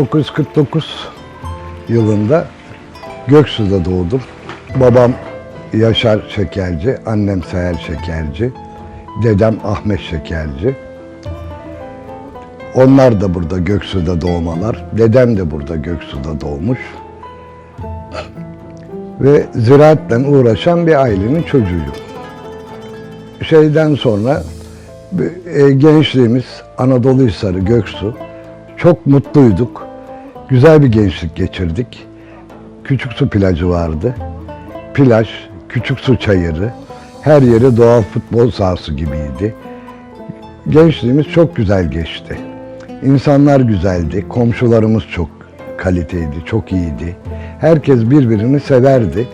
...1949 yılında Göksu'da doğdum. Babam Yaşar Şekerci, annem Seher Şekerci, dedem Ahmet Şekerci. Onlar da burada Göksu'da doğmalar. Dedem de burada Göksu'da doğmuş. Ve ziraatle uğraşan bir ailenin çocuğuyum. Şeyden sonra e, gençliğimiz Anadolu Hisarı, Göksu. Çok mutluyduk. Güzel bir gençlik geçirdik. Küçük su plajı vardı. Plaj, küçük su çayırı. Her yeri doğal futbol sahası gibiydi. Gençliğimiz çok güzel geçti. İnsanlar güzeldi, komşularımız çok kaliteydi, çok iyiydi. Herkes birbirini severdi.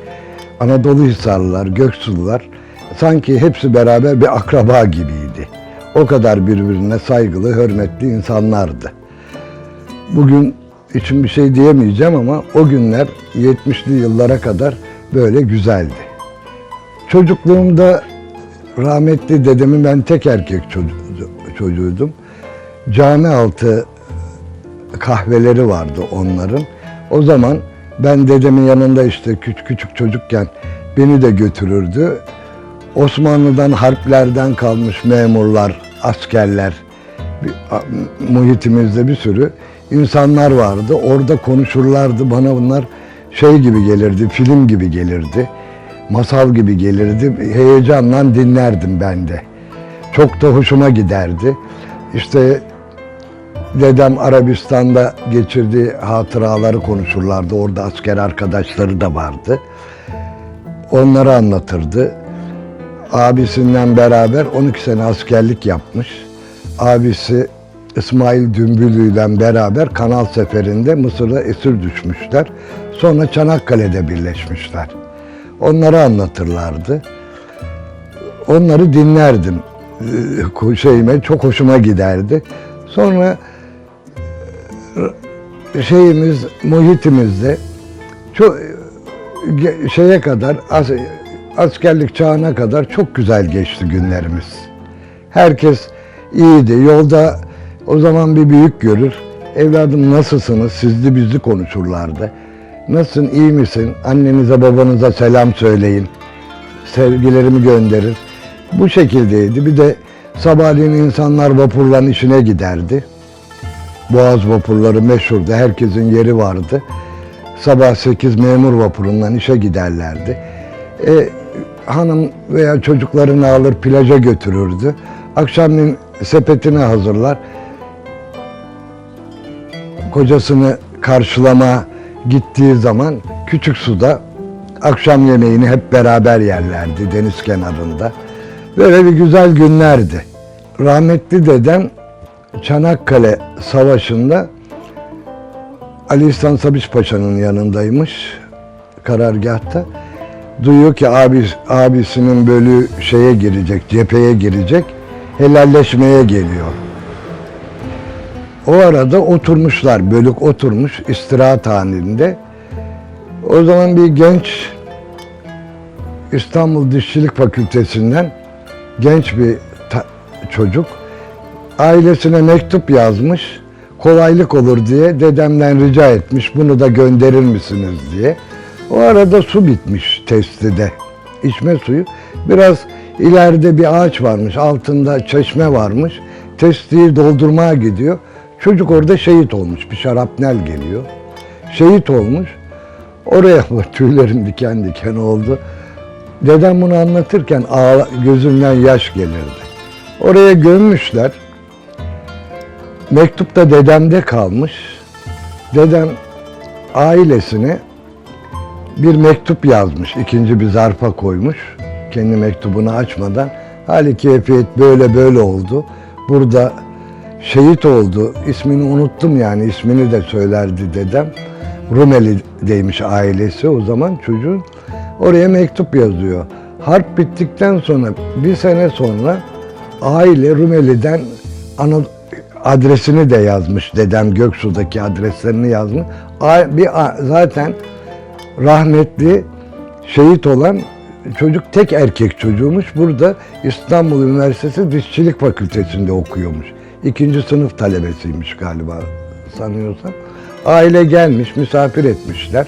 Anadolu Hisarlılar, Göksulular sanki hepsi beraber bir akraba gibiydi. O kadar birbirine saygılı, hürmetli insanlardı. Bugün için bir şey diyemeyeceğim ama o günler 70'li yıllara kadar böyle güzeldi. Çocukluğumda rahmetli dedemin ben tek erkek çocuğu, çocuğuydum. Cami altı kahveleri vardı onların. O zaman ben dedemin yanında işte küçük küçük çocukken beni de götürürdü. Osmanlı'dan harplerden kalmış memurlar, askerler, muhitimizde bir sürü insanlar vardı. Orada konuşurlardı. Bana bunlar şey gibi gelirdi, film gibi gelirdi. Masal gibi gelirdi. Heyecanla dinlerdim ben de. Çok da hoşuma giderdi. İşte dedem Arabistan'da geçirdiği hatıraları konuşurlardı. Orada asker arkadaşları da vardı. Onları anlatırdı. Abisinden beraber 12 sene askerlik yapmış. Abisi İsmail Dümbüllü ile beraber kanal seferinde Mısır'a esir düşmüşler. Sonra Çanakkale'de birleşmişler. Onları anlatırlardı. Onları dinlerdim. Ee, Şeyime çok hoşuma giderdi. Sonra e, şeyimiz, muhitimizde çok ge- şeye kadar as- askerlik çağına kadar çok güzel geçti günlerimiz. Herkes iyiydi. Yolda o zaman bir büyük görür. Evladım nasılsınız? Sizli bizli konuşurlardı. Nasılsın? iyi misin? Annenize babanıza selam söyleyin. Sevgilerimi gönderir. Bu şekildeydi. Bir de sabahleyin insanlar vapurların işine giderdi. Boğaz vapurları meşhurdu. Herkesin yeri vardı. Sabah 8 memur vapurundan işe giderlerdi. E, hanım veya çocuklarını alır plaja götürürdü. Akşamleyin sepetini hazırlar. Kocasını karşılama gittiği zaman küçük suda akşam yemeğini hep beraber yerlerdi deniz kenarında. Böyle bir güzel günlerdi. Rahmetli dedem Çanakkale Savaşı'nda Ali İhsan Sabiç Paşa'nın yanındaymış karargahta. Duyuyor ki abi, abisinin bölüğü şeye girecek, cepheye girecek, helalleşmeye geliyor. O arada oturmuşlar, bölük oturmuş istirahat halinde. O zaman bir genç İstanbul Dişçilik Fakültesinden genç bir çocuk. Ailesine mektup yazmış. Kolaylık olur diye dedemden rica etmiş bunu da gönderir misiniz diye. O arada su bitmiş testide. İçme suyu. Biraz ileride bir ağaç varmış. Altında çeşme varmış. Testiyi doldurmaya gidiyor. Çocuk orada şehit olmuş. Bir şarapnel geliyor. Şehit olmuş. Oraya tüylerim diken diken oldu. Dedem bunu anlatırken ağla, gözümden yaş gelirdi. Oraya gömmüşler. Mektup da dedemde kalmış. Dedem ailesine bir mektup yazmış. ikinci bir zarfa koymuş. Kendi mektubunu açmadan. Hali keyfiyet böyle böyle oldu. Burada şehit oldu. İsmini unuttum yani. ismini de söylerdi dedem. Rumeli'deymiş ailesi o zaman çocuğun. Oraya mektup yazıyor. Harp bittikten sonra bir sene sonra aile Rumeli'den Ana, adresini de yazmış dedem Göksu'daki adreslerini yazmış. Bir zaten rahmetli şehit olan çocuk tek erkek çocuğumuş. Burada İstanbul Üniversitesi Dişçilik Fakültesi'nde okuyormuş. İkinci sınıf talebesiymiş galiba sanıyorsam. Aile gelmiş, misafir etmişler.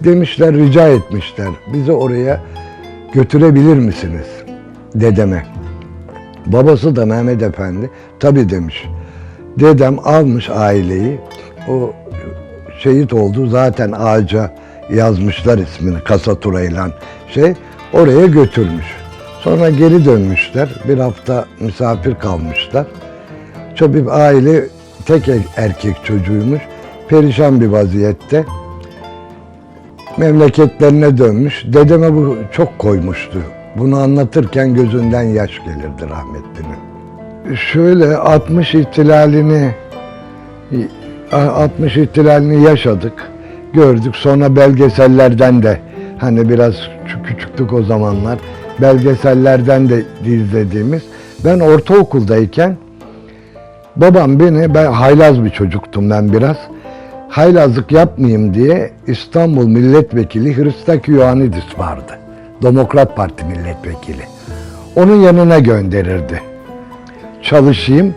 Demişler, rica etmişler. Bizi oraya götürebilir misiniz? Dedeme. Babası da Mehmet Efendi. Tabii demiş. Dedem almış aileyi. O şehit oldu. Zaten ağaca yazmışlar ismini kasaturayla şey. Oraya götürmüş. Sonra geri dönmüşler. Bir hafta misafir kalmışlar. Bir aile tek er- erkek çocuğuymuş. Perişan bir vaziyette. Memleketlerine dönmüş. Dedeme bu çok koymuştu. Bunu anlatırken gözünden yaş gelirdi rahmetlinin. Şöyle 60 ihtilalini 60 ihtilalini yaşadık, gördük. Sonra belgesellerden de hani biraz küçük- küçüktük o zamanlar. Belgesellerden de izlediğimiz. Ben ortaokuldayken babam beni ben haylaz bir çocuktum ben biraz. Haylazlık yapmayayım diye İstanbul Milletvekili Hristo Ioannidis vardı. Demokrat Parti milletvekili. Onun yanına gönderirdi çalışayım.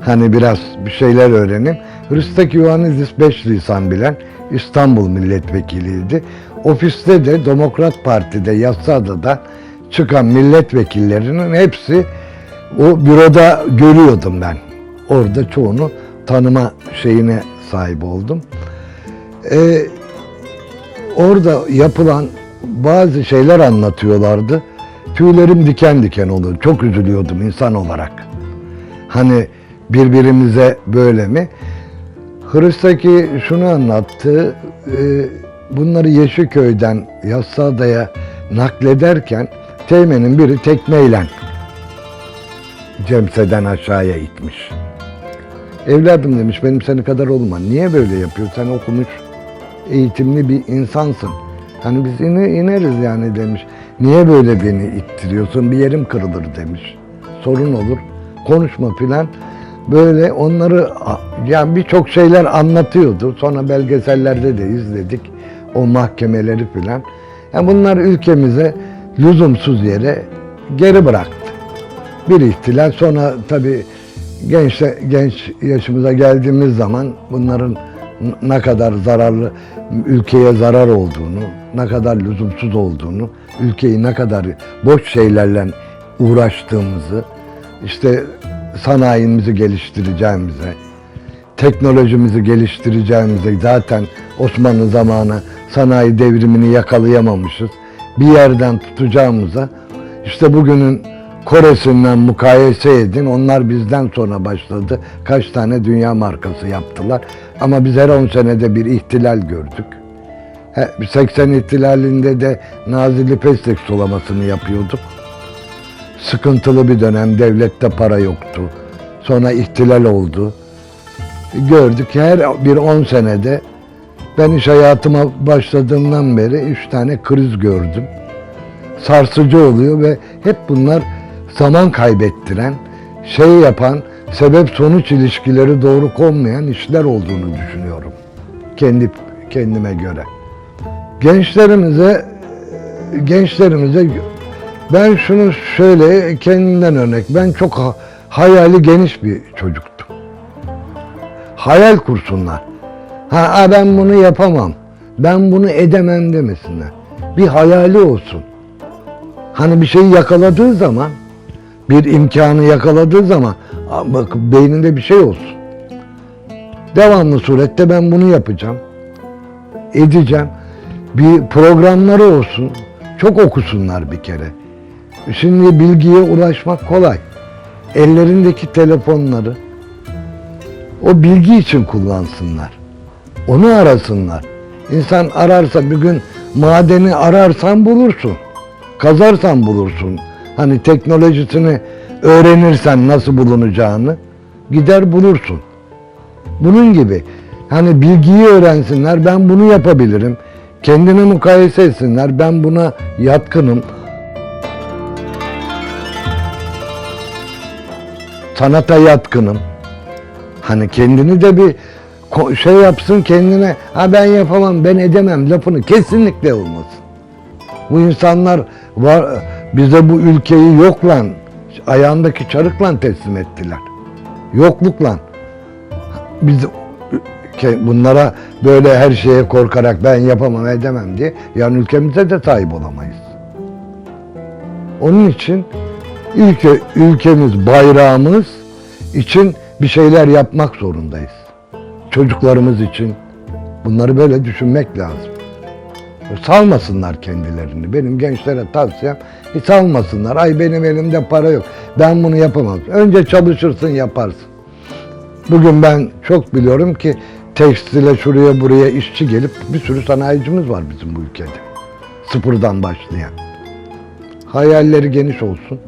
Hani biraz bir şeyler öğreneyim. Hristo Ioannidis 5 lisan bilen İstanbul milletvekiliydi. Ofiste de Demokrat Parti'de Yassıada'da çıkan milletvekillerinin hepsi o büroda görüyordum ben. Orada çoğunu tanıma şeyine sahip oldum. Ee, orada yapılan bazı şeyler anlatıyorlardı. Tüylerim diken diken oldu. Çok üzülüyordum insan olarak. Hani birbirimize böyle mi? Hristoki şunu anlattı. e, Bunları Yeşilköy'den Yassıada'ya naklederken Teğmen'in biri tekmeyle Cemse'den aşağıya itmiş. Evladım demiş benim seni kadar olma. Niye böyle yapıyorsun? Sen okumuş, eğitimli bir insansın. Hani biz ine, ineriz yani demiş. Niye böyle beni ittiriyorsun? Bir yerim kırılır demiş. Sorun olur. Konuşma filan. Böyle onları yani birçok şeyler anlatıyordu. Sonra belgesellerde de izledik o mahkemeleri filan. Yani bunlar ülkemize lüzumsuz yere geri bıraktı. Bir ihtilal sonra tabii genç genç yaşımıza geldiğimiz zaman bunların ne kadar zararlı ülkeye zarar olduğunu, ne kadar lüzumsuz olduğunu, ülkeyi ne kadar boş şeylerle uğraştığımızı, işte sanayimizi geliştireceğimize, teknolojimizi geliştireceğimize zaten Osmanlı zamanı sanayi devrimini yakalayamamışız. Bir yerden tutacağımıza işte bugünün Kore'sinden mukayese edin. Onlar bizden sonra başladı. Kaç tane dünya markası yaptılar. Ama biz her 10 senede bir ihtilal gördük. He, 80 ihtilalinde de Nazilli Peslek sulamasını yapıyorduk. Sıkıntılı bir dönem. Devlette para yoktu. Sonra ihtilal oldu. Gördük her bir 10 senede ben iş hayatıma başladığımdan beri üç tane kriz gördüm. Sarsıcı oluyor ve hep bunlar zaman kaybettiren, şey yapan, sebep sonuç ilişkileri doğru konmayan işler olduğunu düşünüyorum. Kendi kendime göre. Gençlerimize gençlerimize ben şunu şöyle kendimden örnek. Ben çok ha- hayali geniş bir çocuktu. Hayal kursunlar. Ha ben bunu yapamam. Ben bunu edemem demesinler. Bir hayali olsun. Hani bir şeyi yakaladığı zaman, bir imkanı yakaladığı zaman "Aa, bak beyninde bir şey olsun. Devamlı surette ben bunu yapacağım. Edeceğim. Bir programları olsun. Çok okusunlar bir kere. Şimdi bilgiye ulaşmak kolay. Ellerindeki telefonları o bilgi için kullansınlar. Onu arasınlar. İnsan ararsa bir gün madeni ararsan bulursun. Kazarsan bulursun. Hani teknolojisini öğrenirsen nasıl bulunacağını gider bulursun. Bunun gibi hani bilgiyi öğrensinler ben bunu yapabilirim. Kendine mukayese etsinler ben buna yatkınım. Sanata yatkınım. Hani kendini de bir şey yapsın kendine ha ben yapamam ben edemem lafını kesinlikle olmasın. Bu insanlar var bize bu ülkeyi yokla ayağındaki çarıkla teslim ettiler. Yoklukla. Biz bunlara böyle her şeye korkarak ben yapamam edemem diye yani ülkemize de sahip olamayız. Onun için ülke ülkemiz bayrağımız için bir şeyler yapmak zorundayız. Çocuklarımız için bunları böyle düşünmek lazım. Salmasınlar kendilerini. Benim gençlere tavsiyem hiç salmasınlar. Ay benim elimde para yok. Ben bunu yapamam. Önce çalışırsın yaparsın. Bugün ben çok biliyorum ki tekstile şuraya buraya işçi gelip bir sürü sanayicimiz var bizim bu ülkede. Sıfırdan başlayan. Hayalleri geniş olsun.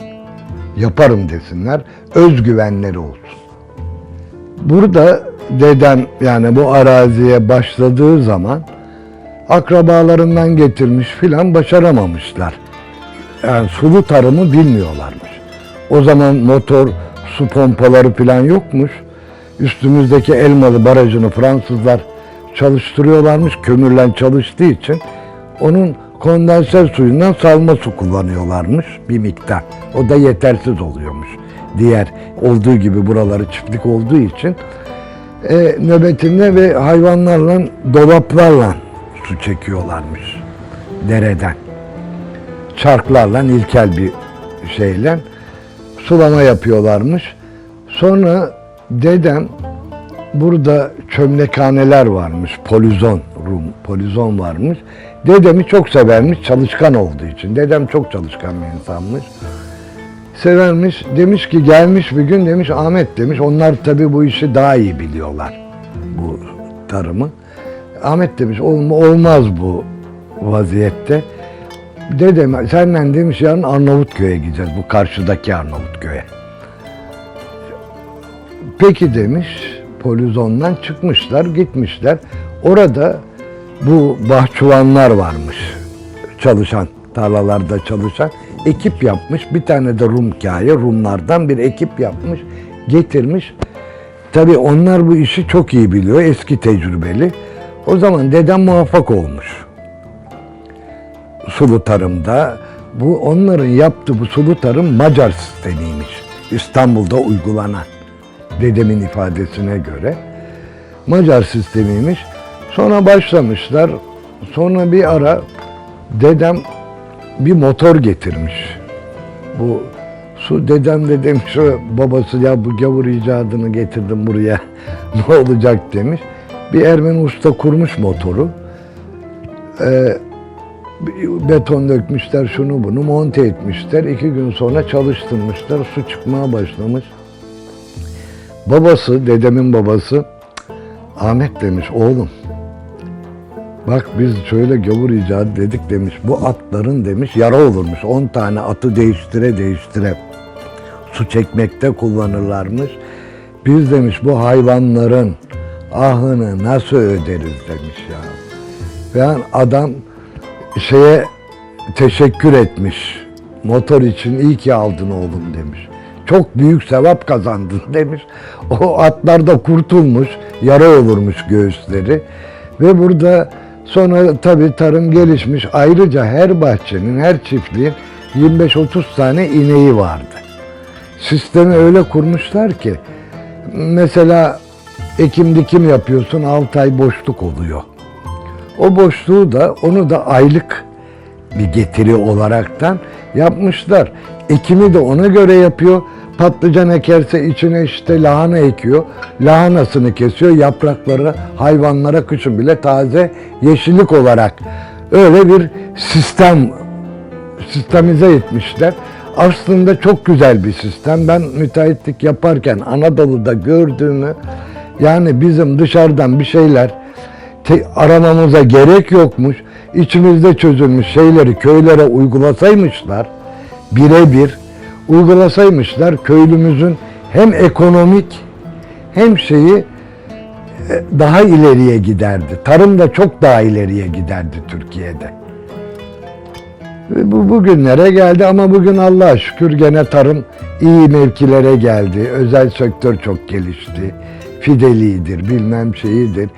Yaparım desinler. Özgüvenleri olsun. Burada dedem yani bu araziye başladığı zaman akrabalarından getirmiş filan başaramamışlar. Yani sulu tarımı bilmiyorlarmış. O zaman motor, su pompaları filan yokmuş. Üstümüzdeki Elmalı barajını Fransızlar çalıştırıyorlarmış. Kömürlen çalıştığı için onun kondenser suyundan salma su kullanıyorlarmış bir miktar. O da yetersiz oluyormuş. Diğer olduğu gibi buraları çiftlik olduğu için e, nöbetinde ve hayvanlarla, dolaplarla su çekiyorlarmış dereden. Çarklarla, ilkel bir şeyle sulama yapıyorlarmış. Sonra dedem burada çömlekhaneler varmış, polizon, Rum, polizon varmış. Dedemi çok severmiş, çalışkan olduğu için. Dedem çok çalışkan bir insanmış. Severmiş, demiş ki gelmiş bir gün demiş Ahmet demiş. Onlar tabii bu işi daha iyi biliyorlar, bu tarımı. Ahmet demiş "Olma- olmaz bu vaziyette. Dedem senden demiş yarın Arnavutköy'e gideceğiz, bu karşıdaki Arnavutköy'e. Peki demiş, polizondan çıkmışlar, gitmişler. Orada bu bahçıvanlar varmış, çalışan, tarlalarda çalışan. Ekip yapmış, bir tane de Rum hikaye, Rumlardan bir ekip yapmış, getirmiş. Tabii onlar bu işi çok iyi biliyor, eski tecrübeli. O zaman dedem muvaffak olmuş. Sulu tarımda. Bu onların yaptığı bu sulu tarım Macar sistemiymiş. İstanbul'da uygulanan dedemin ifadesine göre. Macar sistemiymiş. Sonra başlamışlar. Sonra bir ara dedem bir motor getirmiş. Bu su dedem de demiş o babası ya bu gavur icadını getirdim buraya ne olacak demiş. Bir Ermeni usta kurmuş motoru. Ee, beton dökmüşler şunu bunu monte etmişler. İki gün sonra çalıştırmışlar. Su çıkmaya başlamış. Babası, dedemin babası Ahmet demiş oğlum Bak biz şöyle gavur icadı dedik demiş. Bu atların demiş yara olurmuş. 10 tane atı değiştire değiştire su çekmekte kullanırlarmış. Biz demiş bu hayvanların ahını nasıl öderiz demiş ya. Yani adam şeye teşekkür etmiş. Motor için iyi ki aldın oğlum demiş. Çok büyük sevap kazandın demiş. O atlar da kurtulmuş, yara olurmuş göğüsleri. Ve burada sonra tabii tarım gelişmiş. Ayrıca her bahçenin, her çiftliğin 25-30 tane ineği vardı. sistemi öyle kurmuşlar ki mesela ekim dikim yapıyorsun 6 ay boşluk oluyor. O boşluğu da onu da aylık bir getiri olaraktan yapmışlar. Ekimi de ona göre yapıyor. Patlıcan ekerse içine işte lahana ekiyor. Lahanasını kesiyor. Yaprakları hayvanlara kışın bile taze yeşillik olarak. Öyle bir sistem sistemize etmişler. Aslında çok güzel bir sistem. Ben müteahhitlik yaparken Anadolu'da gördüğümü yani bizim dışarıdan bir şeyler aramamıza gerek yokmuş. İçimizde çözülmüş şeyleri köylere uygulasaymışlar birebir uygulasaymışlar köylümüzün hem ekonomik hem şeyi e, daha ileriye giderdi. Tarım da çok daha ileriye giderdi Türkiye'de. Bu bugünlere geldi ama bugün Allah'a şükür gene tarım iyi mevkilere geldi. Özel sektör çok gelişti. Fideliğidir, bilmem şeyidir.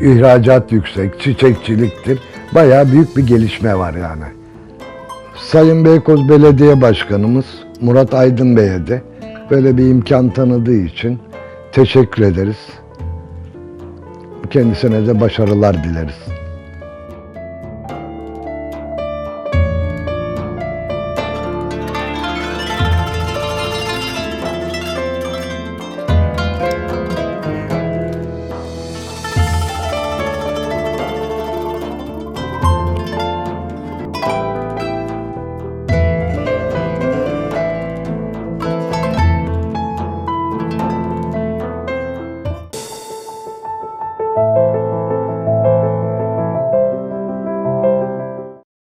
İhracat yüksek, çiçekçiliktir. Bayağı büyük bir gelişme var yani. Sayın Beykoz Belediye Başkanımız Murat Aydın Bey'e de böyle bir imkan tanıdığı için teşekkür ederiz. Kendisine de başarılar dileriz.